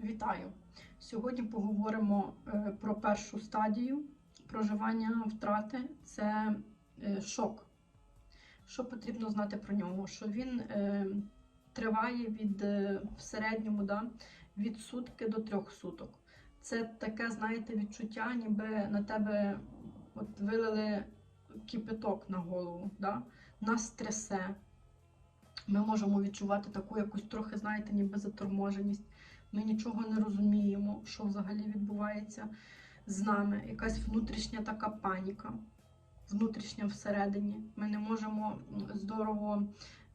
Вітаю! Сьогодні поговоримо е, про першу стадію проживання втрати це е, шок. Що потрібно знати про нього? Що він е, триває від в середньому да, від сутки до трьох суток. Це таке, знаєте, відчуття, ніби на тебе от вилили кипяток на голову, да? нас трясе. Ми можемо відчувати таку якусь трохи, знаєте, ніби заторможеність. Ми нічого не розуміємо, що взагалі відбувається з нами. Якась внутрішня така паніка, внутрішня всередині. Ми не можемо здорово,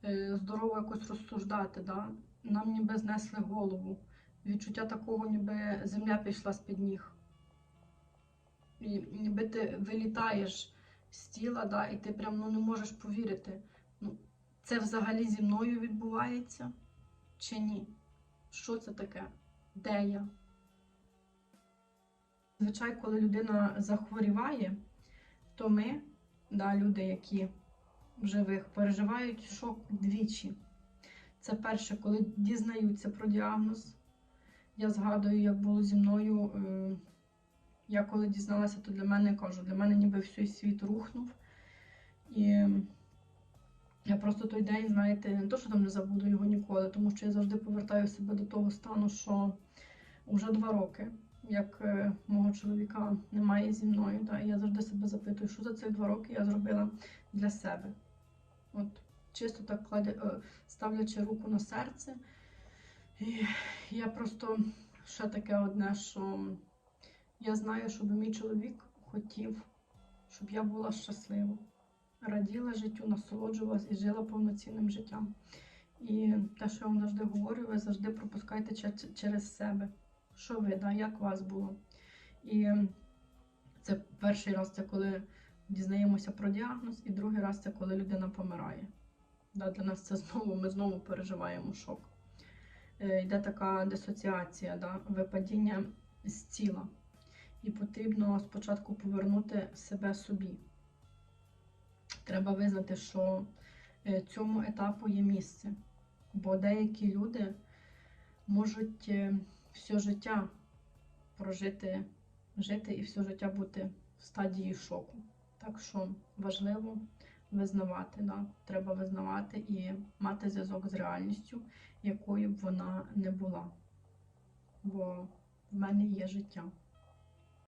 е, здорово якось розсуждати. Да? Нам ніби знесли голову. Відчуття такого, ніби земля пішла з-під ніг. І ніби ти вилітаєш з тіла, да, і ти прям ну, не можеш повірити. Ну, це взагалі зі мною відбувається чи ні? Що це таке? Де я? Звичайно, коли людина захворіває, то ми, да, люди, які в живих, переживають шок двічі. Це перше, коли дізнаються про діагноз. Я згадую, як було зі мною. е, Я коли дізналася, то для мене кажу, для мене ніби всій світ рухнув. І я просто той день, знаєте, не то, що там не забуду його ніколи, тому що я завжди повертаю себе до того стану, що вже два роки, як е, мого чоловіка немає зі мною. Да, і я завжди себе запитую, що за цих два роки я зробила для себе. От чисто так кладя, е, ставлячи руку на серце. І я просто ще таке одне, що я знаю, щоб мій чоловік хотів, щоб я була щаслива раділа життю, насолоджувалась і жила повноцінним життям. І те, що я вам завжди говорю, ви завжди пропускайте через себе. Що ви, да, як вас було? І це перший раз, це коли дізнаємося про діагноз, і другий раз це коли людина помирає. Да, для нас це знову, ми знову переживаємо шок. Е, йде така дисоціація, да, випадіння з тіла. І потрібно спочатку повернути себе собі. Треба визнати, що е, цьому етапу є місце. Бо деякі люди можуть е, все життя прожити, жити і все життя бути в стадії шоку. Так що важливо визнавати, да? треба визнавати і мати зв'язок з реальністю, якою б вона не була. Бо в мене є життя.